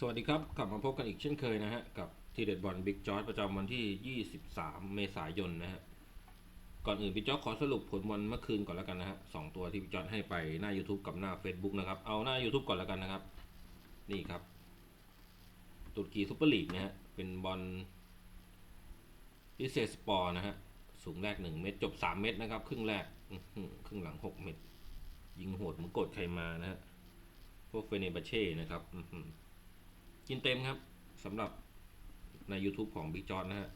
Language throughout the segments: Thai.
สวัสดีครับ กลับมาพบกันอีกเช่นเคยนะฮะ กับทีเด็ดบอลบิ๊กจอร์ดประจำวันที่ 23 เมษายนนะฮะ ก่อนอื่นบิ๊กจอร์ดขอสรุปผลบอลเมื่อคืนก่อนแล้วกันนะฮะสองตัวที่บิ๊กจอร์ดให้ไปหน้า YouTube กับหน้า Facebook นะครับ เอาหน้า YouTube ก่อนแล้วกันนะครับ นี่ครับ ตุรกีซุปเปอร์ลีกนะฮะ เป็นบอลพิเศษสปอร์นะฮะ สูงแรก 1 เมตรจบ 3 เมตรนะครับ ครึ่งแรกครึ่งหลัง 6 เมตรยิงโหดเหมือนกดใครมานะฮะ พวกเฟเนบาเช่นะครับ กินเต็มครับสำหรับใน YouTube ของบิ๊กจอนนะฮะ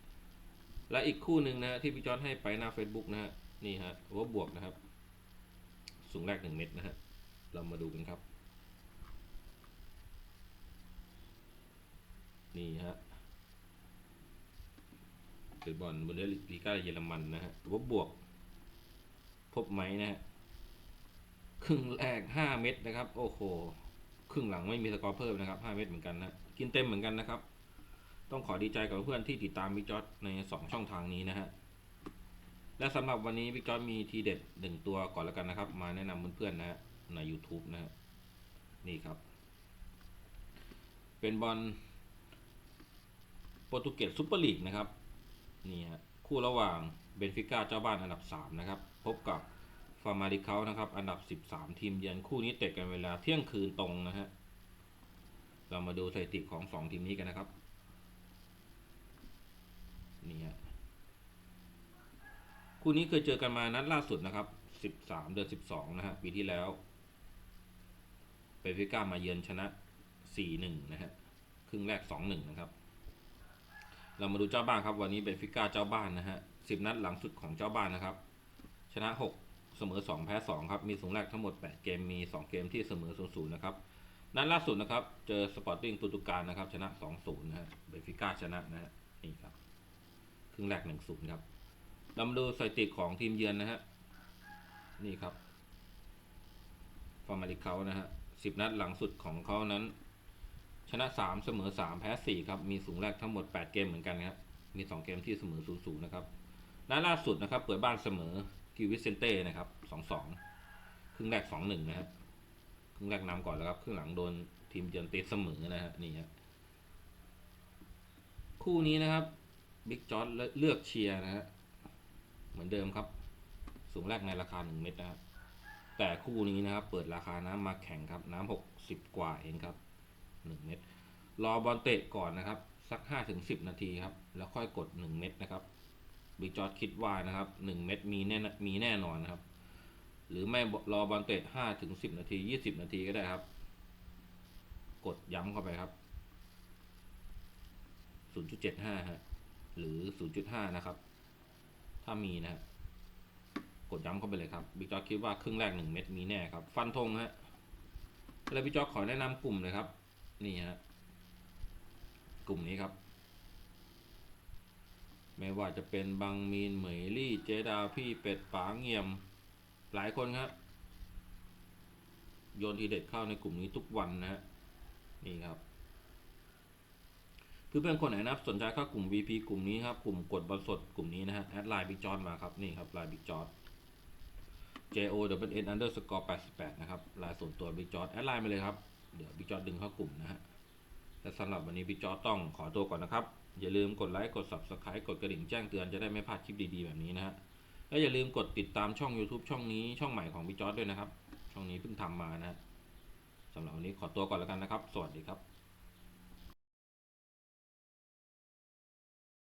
และอีกคู่หนึ่งนะฮะที่บิ๊กจอนให้ไปหน้า Facebook นะฮะ นี่ฮะว่าบวกนะครับ สูงแรกหนึ่งเม็ดนะฮะ เรามาดูกันครับ นี่ฮะคือบอลบุนเดสลีกาเยอรมันนะฮะว่าบวก พบไหมนะฮะ ครึ่งแรกห้าเม็ดนะครับ โอ้โห ครึ่งหลังไม่มีสกอร์เพิ่มนะครับ5เม็ดเหมือนกันนะ กินเต็มเหมือนกันนะครับ ต้องขอดีใจกับเพื่อนที่ติดตามบิ๊กจอดใน 2 ช่องทางนี้นะฮะ และสำหรับวันนี้บิ๊กจอดมีทีเด็ดหนึ่งตัวก่อนแล้วกันนะครับ มาแนะนำเพื่อนๆนะฮะใน YouTube นะฮะนี่ครับ เป็นบอลโปรตุเกสซุปเปอร์ลีกนะครับ นี่ฮะคู่ระหว่างเบนฟิก้าเจ้าบ้านอันดับ 3 นะครับ พบกับ ฟาร์มาริเขานะครับ อันดับ 13 ทีมเยือนคู่นี้เตะกันเวลาเที่ยงคืนตรงนะฮะ เรามาดูสถิติของ 2 ทีมนี้กันนะครับ นี่ฮะ คู่นี้เคยเจอกันมานัดล่าสุดนะครับ 13 เดือน 12 นะฮะ ปีที่แล้วเบนฟิก้ามาเยือนชนะ 4-1 นะฮะ ครึ่งแรก 2-1 นะครับ เรามาดูเจ้าบ้านครับ วันนี้เบฟิก้าเจ้าบ้านนะฮะ 10 นัดหลังสุดของเจ้าบ้านนะครับ ชนะ 6 เสมอ 2 แพ้ 2 ครับ มีสูงแรกทั้งหมด 8 เกม มี 2 เกมที่เสมอ 0-0 นะครับ นัดล่าสุดนะครับ เจอสปอร์ติ้งโปรตุกาลนะครับ ชนะ 2-0 นะฮะ เบฟิก้าชนะนะฮะ นี่ครับ ครึ่งแรก 1-0 ครับเรามาดูสถิติของทีมเยือนนะฮะ นี่ครับ ฟอร์มาลิเขานะฮะ10นัดหลังสุดของเขานั้น ชนะ 3 เสมอ 3 แพ้ 4 ครับ มีสูงแรกทั้งหมด 8 เกมเหมือนกันครับ มี 2 เกมที่เสมอ 0-0 นะครับนัดล่าสุดนะครับ เปิดบ้านเสมอ กิวิเซนเต้นะครับสองสองครึ่งแรกสองหนึ่งนะครับครึ่งแรกนำก่อนแล้วครับครึ่งหลังโดนทีมเยือนตีเสมอนะฮะนี่ฮะคู่นี้นะครับบิ๊กจอร์ดเลือกเชียร์นะฮะเหมือนเดิมครับ สูงแรกในราคาหนึ่งเม็ดนะครับแต่คู่นี้นะครับ เปิดราคาน้ำมาแข่งครับ น้ำหกสิบกว่าเองครับหนึ่งเม็ดรอบอลเตะก่อนนะครับ สักห้าถึงสิบนาทีครับ แล้วค่อยกดหนึ่งเม็ดนะครับ บิ๊กจอร์ดคิดว่านะครับหนึ่งเม็ดมีแน่มีแน่นอนนะครับ หรือไม่รอบอลเตะห้าถึงสิบนาทียี่สิบนาทีก็ได้ครับ กดย้ำเข้าไปครับศูนย์จุดเจ็ดห้าฮะหรือศูนย์จุดห้านะครับ ถ้ามีนะฮะกดย้ำเข้าไปเลยครับบิ๊กจอร์ดคิดว่าครึ่งแรกหนึ่งเม็ดมีแน่ครับ ฟันธงฮะแล้วบิ๊กจอร์ดขอแนะนำกลุ่มเลยครับ นี่ฮะกลุ่มนี้ครับ ไม่ว่าจะเป็นบางมีนเหมยลี่เจดาพี่เป็ดป๋าเงียม หลายคนครับ โยนทีเด็ดเข้าในกลุ่มนี้ทุกวันนะฮะนี่ครับเพื่อนๆคนไหนนะครับสนใจเข้ากลุ่ม VP กลุ่มนี้ครับกลุ่มกดบอลสดกลุ่มนี้นะฮะแอดไลน์บิ๊กจอมาครับนี่ครับไลน์บิ๊กจอ J O W N underscore 88นะครับไลน์ส่วนตัวบิ๊กจอแอดไลน์มาเลยครับเดี๋ยวบิ๊กจอดึงเข้ากลุ่มนะฮะและสำหรับวันนี้บิ๊กจอต้องขอตัวก่อนนะครับ อย่าลืมกดไลค์กด Subscribe กดกระดิ่งแจ้งเตือนจะได้ไม่พลาดคลิปดีๆแบบนี้นะฮะและอย่าลืมกดติดตามช่อง YouTube ช่องนี้ช่องใหม่ของพี่จอร์ดด้วยนะครับ ช่องนี้เพิ่งทำมานะฮะสำหรับวันนี้ขอตัวก่อนแล้วกันนะครับ สวัสดีครับ